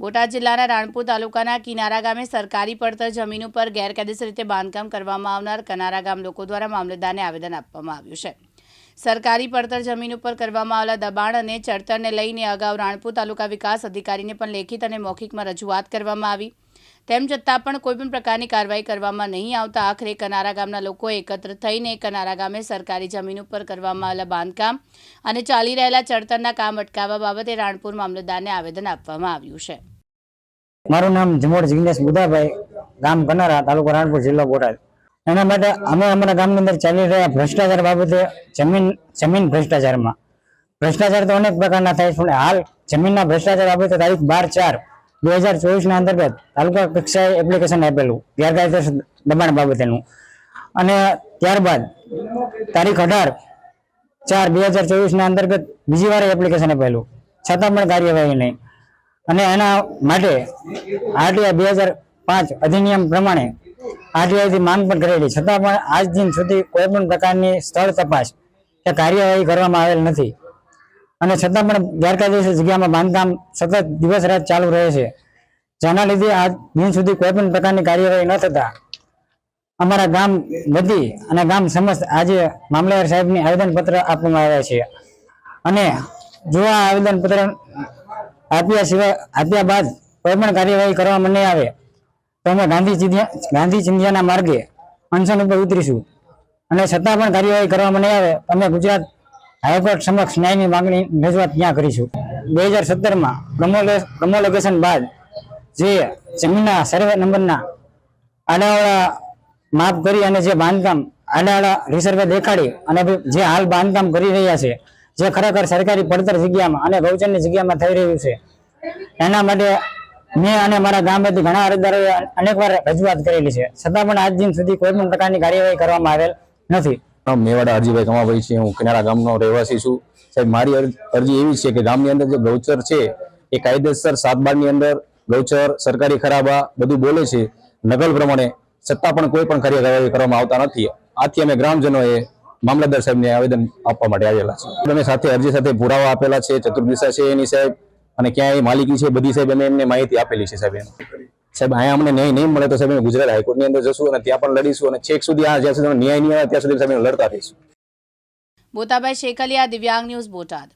બોટાદ જિલ્લાના રાણપુર તાલુકાના કિનારા ગામે સરકારી પડતર જમીન ઉપર ગેરકાયદેસર રીતે બાંધકામ કરવામાં આવનાર કનારા ગામ લોકો દ્વારા મામલતદારને આવેદન આપવામાં આવ્યું છે. સરકારી પડતર જમીન ઉપર કરવામાં આવેલા દબાણ અને ચડતરને લઈને અગાઉ રાણપુર તાલુકા વિકાસ અધિકારીને પણ લેખિત અને મૌખિકમાં રજૂઆત કરવામાં આવી. તેમ છતાં પણ કોઈપણ પ્રકારની કાર્યવાહી કરવામાં નહીં આવતા આખરે કનારા ગામના લોકો એકત્ર થઈને કનારા ગામે સરકારી જમીન ઉપર કરવામાં આવેલા બાંધકામ અને ચાલી રહેલા ચડતરના કામ અટકાવવા બાબતે રાણપુર મામલતદારને આવેદન આપવામાં આવ્યું છે. મારું નામ જમોડ જિગ્નેશ બુધાભાઈ, ગામ કનારા, તાલુકો રાણપુર, જિલ્લો બોટાદ. એના માટે અમે અમારા ગામની અંદર ચાલી રહ્યા ભ્રષ્ટાચાર બાબતે જમીન જમીન ભ્રષ્ટાચારમાં. ભ્રષ્ટાચાર તો અનેક પ્રકારના થાય છે, પણ હાલ જમીનના ભ્રષ્ટાચાર બાબતે તારીખ બાર ચાર બે હજાર ચોવીસના અંતર્ગત તાલુકા કક્ષાએ એપ્લિકેશન આપેલું, ગેરકાયદેસર દબાણ બાબતેનું. અને ત્યારબાદ તારીખ અઢાર ચાર બે હજાર ચોવીસના અંતર્ગત બીજી વાર એપ્લિકેશન આપેલું. છતાં પણ કાર્યવાહી નહીં. અને એના માટે આરટીઆઈ બે હજાર પાંચ અધિનિયમ પ્રમાણે આરટીઆઈથી માંગ પણ કરેલી. છતાં પણ આજ દિન સુધી કોઈ પણ પ્રકારની સ્થળ તપાસ કે કાર્યવાહી કરવામાં આવેલ નથી. અને છતાં પણ ગેરકાયદેસર જગ્યામાં બાંધકામ સતત દિવસ રાત ચાલુ રહે છે. જેના લીધે આજ દિન સુધી કોઈ પણ પ્રકારની કાર્યવાહી ન થતા અમારા ગામ વતી અને ગામ સમસ્ત આજે મામલેદાર સાહેબની આવેદનપત્ર આપવામાં આવ્યા છે. અને જો આ આવેદનપત્ર આપ્યા સિવાય આપ્યા બાદ કોઈ પણ કાર્યવાહી કરવામાં નહીં આવે, તો અમે ગાંધી ચિંધ્યા, ગાંધી ચિંધ્યાના માર્ગે અનશન ઉપર ઉતરીશું. અને છતાં પણ કાર્યવાહી કરવામાં નહીં આવે અમે ગુજરાત હાઈકોર્ટ સમક્ષ ન્યાયની માંગણી રજૂઆત ત્યાં કરીશું. બે હજાર સત્તરમાં પ્રમોલોકેશન બાદ જે જમીનના સર્વે નંબરના આડાવાળા માપ કરી અને જે બાંધકામ આડાવાળા રિસર્વે દેખાડી અને જે હાલ બાંધકામ કરી રહ્યા છે, જે ખરેખર સરકારી પડતર જગ્યામાં અને ગૌચરની જગ્યામાં થઈ રહ્યું છે, એના માટે મેં અને મારા ગામ વતી ઘણા અરજદારોએ અનેકવાર રજૂઆત કરેલી છે. છતાં પણ આજ દિન સુધી કોઈ પણ પ્રકારની કાર્યવાહી કરવામાં આવેલ નથી. નામ મેવાડા હરજીભાઈ કમાભાઈ છે, હું કિનારા ગામનો રહેવાસી છું. સાહેબ, મારી અર- અરજી એવી છે કે ગામની અંદર જે ગૌચર છે, એ કાયદેસર સાતબારની અંદર ગૌચર, સરકારી ખરાબા બધું બોલે છે. નકલ પ્રમાણે સત્તા પણ કોઈ પણ કાર્યવાહી કરવામાં આવતા નથી. આથી અમે ગ્રામજનોએ મામલતદાર સાહેબને આવેદન આપવા માટે આવેલા છે. અમે સાથે અરજી સાથે પુરાવા આપેલા છે, ચતુર્દિશા છે એની સાહેબ, અને ક્યાં એ માલિકી છે બધી સાહેબ, અમે એમને માહિતી આપેલી છે સાહેબ સાહેબ, અહીંયા અમને ન્યાય નહીં મળે તો સાહેબ, અમે ગુજરાત હાઈકોર્ટની અંદર જશું અને ત્યાં પણ લડીશું અને છેક સુધી આ જ્યાં સુધી ન્યાય નહીં આવે, ત્યાં સુધી સાહેબ લડતા રહીશું. બોતાભાઈ શેખલિયા, દિવ્યાંગ ન્યૂઝ બોટાદ.